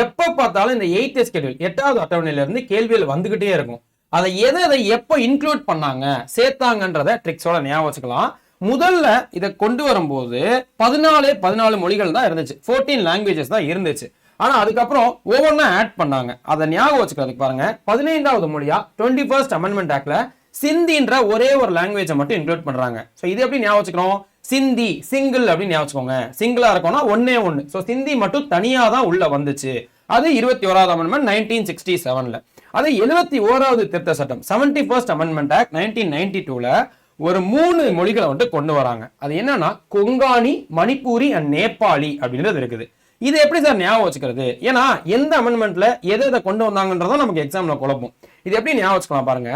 எப்ப பார்த்தாலும் இந்த எயித் ஸ்கெடியூல் எட்டாவது அட்டவணையில இருந்து கேள்விகள் வந்துகிட்டே இருக்கும். அதை எதை எதை எப்போ இன்க்ளூட் பண்ணாங்க சேர்த்தாங்கன்றத ட்ரிக்ஸோட ஞாபகம் வச்சுக்கலாம். முதல்ல இதை கொண்டு வரும்போது பதினாலு பதினாலு மொழிகள் தான் இருந்துச்சு. 14 லாங்குவேஜஸ் தான் இருந்துச்சு. ஆனா அதுக்கப்புறம் ஒவ்வொன்றா ஆட் பண்ணாங்க. அதை ஞாபகம் வச்சுக்கிறதுக்கு பாருங்க. பதினைந்தாவது மொழியா? டுவெண்ட்டி ஃபர்ஸ்ட் அமெண்ட்மெண்ட் ஆக்ட்ல சிந்தின்ற ஒரே ஒரு லாங்குவேஜை மட்டும் இன்க்ளூட் பண்றாங்க. ஸோ இது எப்படி ஞாபகம் வச்சுக்கிறோம்? சிந்தி சிங்கிள் அப்படின்னு ஞாபகம் வச்சுக்கோங்க. சிங்கிளா இருக்கும்னா ஒன்னே ஒன்று ஸோ சிந்தி மட்டும் தனியா தான் உள்ள வந்துச்சு. அது இருபத்தி ஓராவது அமெண்ட்மெண்ட் நைன்டீன் சிக்ஸ்டி செவன்ல அது எழுபத்தி ஓராவது திருத்த சட்டம். Seventy first amendment act nineteen ninety டூல ஒரு மூணு மொழிகளை வந்துட்டு கொண்டு வராங்க. அது என்னன்னா கொங்காணி மணிப்பூரி அண்ட் நேபாளி அப்படின்றது இருக்குது. இது எப்படி சார் ஞாபகம் வச்சுக்கிறது? ஏன்னா எந்த அமெண்ட்மெண்ட்ல எதை எதை கொண்டு வந்தாங்கன்றதும் நமக்கு எக்ஸாம்ல குழப்பம். இது எப்படி ஞாபகம் வச்சுக்கலாம் பாருங்க.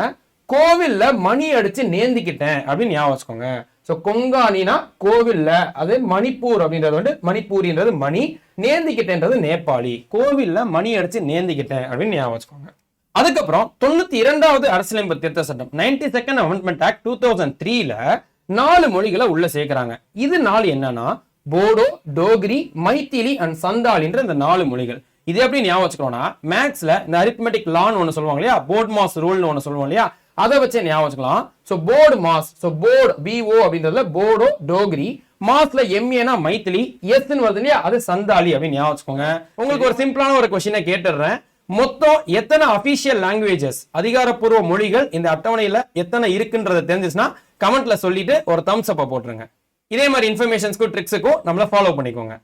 கோவில்ல மணி அடிச்சு நேந்திக்கிட்டேன் அப்படின்னு ஞாபகம் வச்சுக்கோங்க. ஸோ கொங்கானினா கோவில்ல அது மணிப்பூர் அப்படின்றது வந்து மணிப்பூரின்றது மணி நேந்திக்கிட்டேன்றது நேபாளி கோவில்ல மணி அடிச்சு நேந்திக்கிட்டேன் அப்படின்னு ஞாபகம் வச்சுக்கோங்க. அதுக்கப்புறம் தொண்ணூத்தி இரண்டாவது அரசியலமைப்பு திருத்த சட்டம் ninety second amendment act two thousand த்ரீல நாலு மொழிகளை உள்ள சேர்க்கிறாங்க. இது நாலு என்னன்னா போடோ டோக்ரி மைத்திலி அண்ட் சந்தாலின்ற இந்த நாலு மொழிகள். இது எப்படி ஞாபகம் வச்சுக்கணும்னா மேக்ஸ்ல இந்த அரித்மெட்டிக் லான்னு ஒன்று சொல்லுவாங்க இல்லையா? போர்ட் மாஸ் ரூல்னு ஒன்று சொல்லுவோம் இல்லையா? அதை வச்சு ஞாபகம் வச்சுக்கலாம். So board mass so board BO அப்படின்றதுல போடோ டோக்ரி மாஸ்ல எம்ஏனா மைத்திலி எஸ்ன்னு வருது இல்லையா அது சந்தாலி அப்படின்னு ஞாபகம் வச்சுக்கோங்க. உங்களுக்கு ஒரு சிம்பிளான ஒரு கொஸ்டினை கேட்டுடுறேன். மொத்தம் எத்தனை அபிஷியல் லாங்குவேஜஸ் அதிகாரப்பூர்வ மொழிகள் இந்த அட்டவணையில எத்தனை இருக்குன்றத தெரிஞ்சுச்சுன்னா கமெண்ட்ல சொல்லிட்டு ஒரு தம்ஸ் அப்ப போட்டுருங்க. இதே மாதிரி இன்ஃபர்மேஷன்ஸ்க்கும் ட்ரிக்ஸுக்கும் நம்மள ஃபாலோ பண்ணிக்கோங்க.